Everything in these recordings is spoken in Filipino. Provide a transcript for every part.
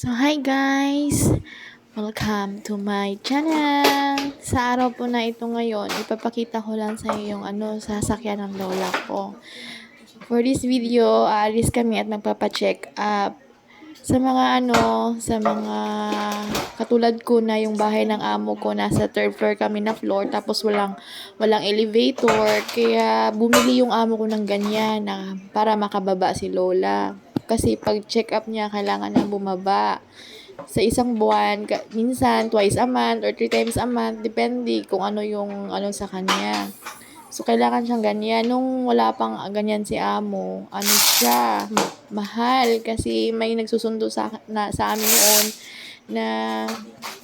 So, hi guys! Welcome to my channel! Sa araw po na ito ngayon, ipapakita ko lang sa iyo yung ano, sasakyan ng lola ko. For this video, aalis kami at magpapacheck up. Sa mga ano, sa mga katulad ko na yung bahay ng amo ko, nasa third floor kami na floor, tapos walang, walang elevator. Kaya bumili yung amo ko ng ganyan na para makababa si lola. Kasi pag check up niya, kailangan na bumaba sa isang buwan, minsan twice a month or three times a month, depende kung ano yung ano sa kanya. So, kailangan siyang ganyan. Nung wala pang ganyan si amo, ano siya, ma- mahal. Kasi may nagsusundo sa, na, sa amin noon na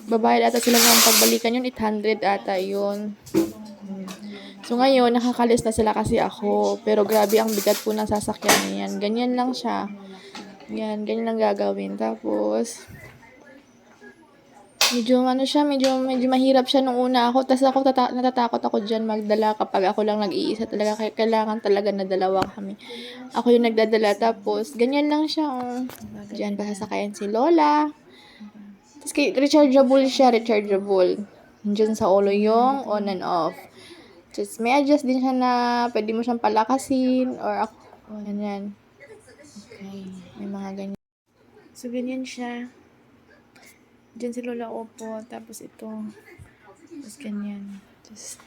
babayad ata sila ng pagbalikan yun, 800 ata yun. So, ngayon, nakakalis na sila kasi ako. Pero grabe ang bigat po ng sasakyan niyan. Ganyan lang siya. Yan, ganyan lang gagawin. Tapos, medyo ano siya, medyo, medyo mahirap siya nung una ako. Tapos ako, tata- natatakot ako dyan magdala kapag ako lang nag-iisa talaga. Kaya kailangan talaga na dalawa kami. Ako yung nagdadala. Tapos, ganyan lang siya. Oh. Diyan, pasasakayan si Lola. Tapos, rechargeable siya, rechargeable. Diyan sa ulo yung on and off. Just, may adjust din siya na pwede mo siyang palakasin or ako. Ganyan. Okay. May mga ganyan. So, ganyan siya. Diyan si Lola Opo. Tapos ito. Tapos ganyan. Just,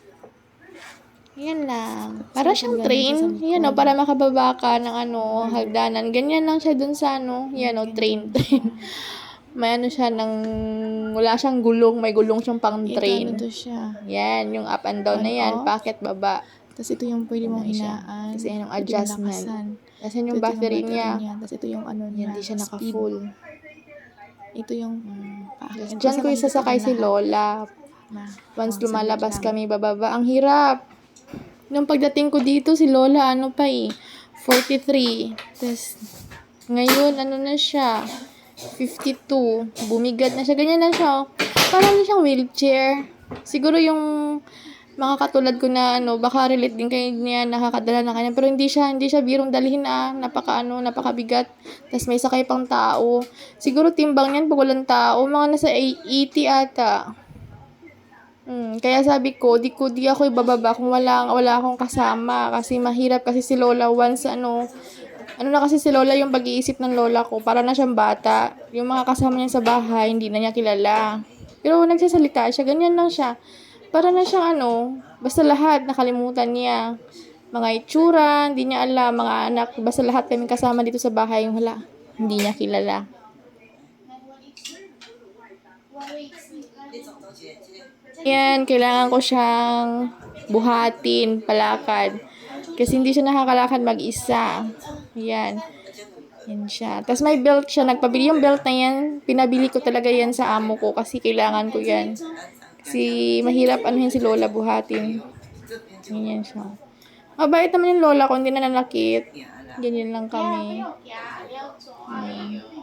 yan lang. Para siyang train. Yan o, para makababa ka ng ano, hagdanan. Ganyan lang siya dun sa ano. Yan o, train, train. May ano siya ng, wala siyang gulong. May gulong siyang pang train. Ito, siya. Yan, yung up and down na yan. Packet baba. Tapos ito yung pwede mong inaan. Tapos yan yung adjustment. Tapos yan yung battery niya. Tapos ito yung ano niya. Hindi siya naka-full. Ito yung packet. Diyan ko isasakay si Lola. Once lumalabas kami bababa. Ang hirap. Nung pagdating ko dito, si Lola, ano pa eh, 43. Tapos, ngayon, ano na siya, 52. Bumigad na siya. Ganyan na siya. oh. Parang na siyang wheelchair. Siguro yung mga katulad ko na ano, baka relate din kayo niya nakakadala na kanya. Pero hindi siya, hindi siya birong dalhin ah. Napaka ano, napakabigat. Tapos may sakay pang tao. Siguro timbang niyan pag walang tao. Mga nasa 80 ata. Hmm, kaya sabi ko, di ko di ako ibababa kung wala wala akong kasama kasi mahirap kasi si Lola once ano ano na kasi si Lola yung pag-iisip ng lola ko, para na siyang bata. Yung mga kasama niya sa bahay, hindi na niya kilala. Pero nagsasalita siya, ganyan lang siya. Para na siyang ano, basta lahat nakalimutan niya. Mga itsura, hindi niya alam, mga anak, basta lahat kami kasama dito sa bahay, yung wala, hindi niya kilala. Yan, kailangan ko siyang buhatin, palakad. Kasi hindi siya nakakalakad mag-isa. Yan. Yan siya. Tapos may belt siya. Nagpabili yung belt na yan. Pinabili ko talaga yan sa amo ko kasi kailangan ko yan. Kasi mahirap yan si Lola buhatin. Ganyan siya. Mabait naman yung Lola ko. Hindi na nanakit. Ganyan lang kami. Hmm.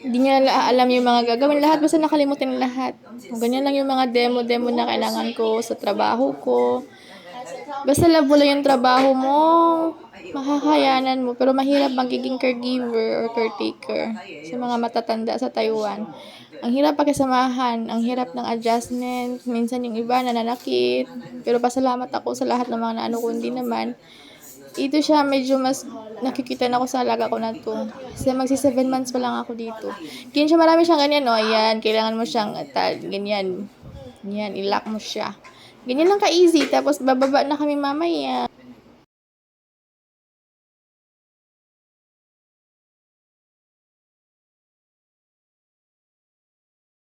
Hindi niya la- alam yung mga gagawin. Lahat basta nakalimutan lahat. Ganyan lang yung mga demo-demo na kailangan ko sa trabaho ko. Basta labo lang yung trabaho mo, makakayanan mo. Pero mahirap magiging caregiver or caretaker sa mga matatanda sa Taiwan. Ang hirap pakisamahan, ang hirap ng adjustment. Minsan yung iba nananakit. Pero pasalamat ako sa lahat ng mga naano ko, naman. Ito siya, medyo mas nakikita na ako sa alaga ko na to. Kasi magsi 7 months pa lang ako dito. Ganyan siya, marami siyang ganyan, no? Ayan, kailangan mo siyang, tal, ganyan. Ganyan, ilock mo siya. Ganyan lang ka-easy. Tapos bababa na kami mamaya.